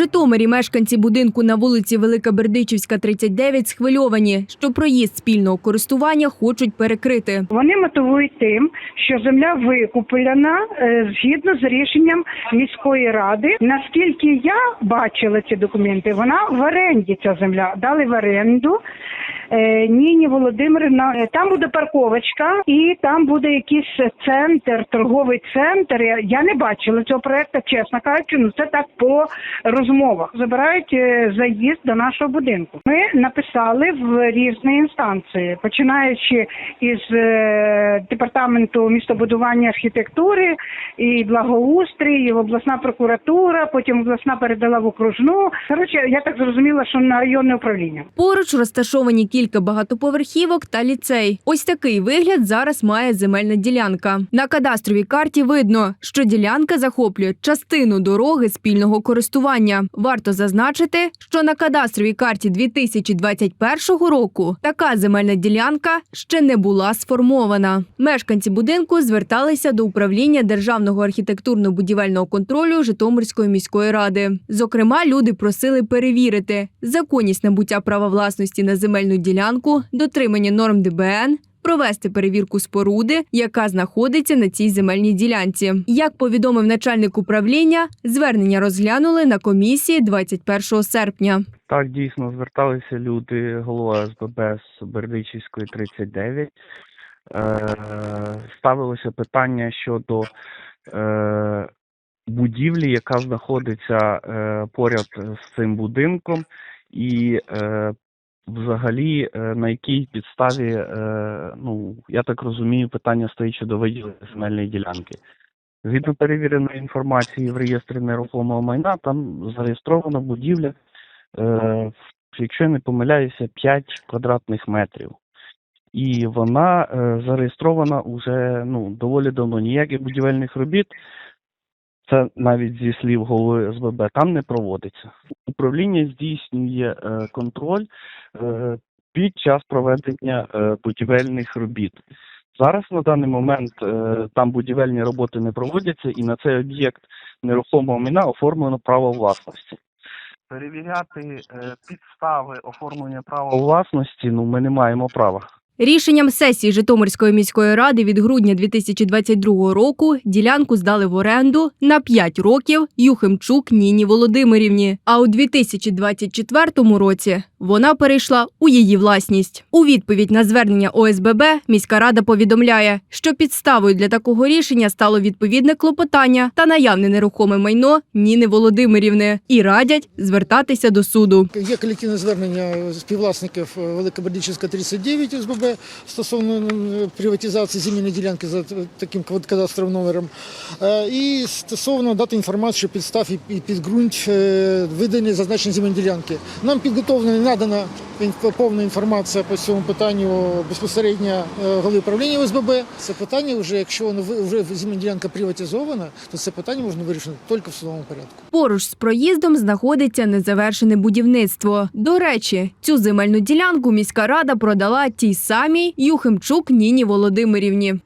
Житомирі мешканці будинку на вулиці Велика Бердичівська, 39 схвильовані, що проїзд спільного користування хочуть перекрити. Вони мотивують тим, що земля викуплена е, згідно з рішенням міської ради. Наскільки я бачила ці документи, вона в оренді ця земля дали в оренду. Е, Ніні Володимирівна, Е, там буде парковочка і там буде якийсь центр, торговий центр. Я, не бачила цього проекту, чесно кажучи, ну це так по розмовах. Забирають е, заїзд до нашого будинку. Ми написали в різні інстанції, починаючи із департаменту містобудування архітектури і благоустрій, і обласна прокуратура, потім обласна передала в окружну. Коротше, я так зрозуміла, що на районне управління. Поруч розташовані кілька багатоповерхівок та ліцей. Ось такий вигляд зараз має земельна ділянка. На кадастровій карті видно, що ділянка захоплює частину дороги спільного користування. Варто зазначити, що на кадастровій карті 2021 року така земельна ділянка ще не була сформована. Мешканці будинку зверталися до управління державного архітектурно-будівельного контролю Житомирської міської ради. Зокрема, люди просили перевірити законність набуття права власності на земельну ділянку, дотримання норм ДБН. Провести перевірку споруди, яка знаходиться на цій земельній ділянці. Як повідомив начальник управління, звернення розглянули на комісії 21 серпня. Так, дійсно зверталися люди, голова СББ з Бердичівської 39. Е, ставилося питання щодо е, будівлі, яка знаходиться е, поряд з цим будинком, і е, взагалі е, на якій підставі, е, ну я так розумію, питання стоїть щодо виділення земельної ділянки. Згідно перевіреної інформації в реєстрі нерухомого майна, там зареєстрована будівля е, якщо я не помиляюся, 5 квадратних метрів. І вона зареєстрована уже ну, доволі давно. Ніяких будівельних робіт, це навіть зі слів голови СББ, там не проводиться. Управління здійснює е, контроль е, під час проведення е, будівельних робіт. Зараз на даний момент там будівельні роботи не проводяться, і на цей об'єкт нерухомого майна оформлено право власності. Перевіряти підстави оформлення права власності ну ми не маємо права. Рішенням сесії Житомирської міської ради від грудня 2022 року ділянку здали в оренду на 5 років Юхимчук Ніні Володимирівні. А у 2024 році вона перейшла у її власність. У відповідь на звернення ОСББ міська рада повідомляє, що підставою для такого рішення стало відповідне клопотання та наявне нерухоме майно Ніни Володимирівни і радять звертатися до суду. Є колективне звернення співвласників Великобердичівська 39 Стосовно приватизації земельної ділянки за таким кадастровим номером. Е, І стосовно дати інформацію, підстав і підґрунт е, видання зазначеної земельної ділянки. Нам підготовлено і надана ін- повна інформація по цьому питанню безпосередньо е, голови управління ОСББ. Це питання вже, якщо воно вже земельна ділянка приватизована, то це питання можна вирішити тільки в судовому порядку. Поруч з проїздом знаходиться незавершене будівництво. До речі, цю земельну ділянку міська рада продала тій самій Юхимчук Ніні Володимирівні.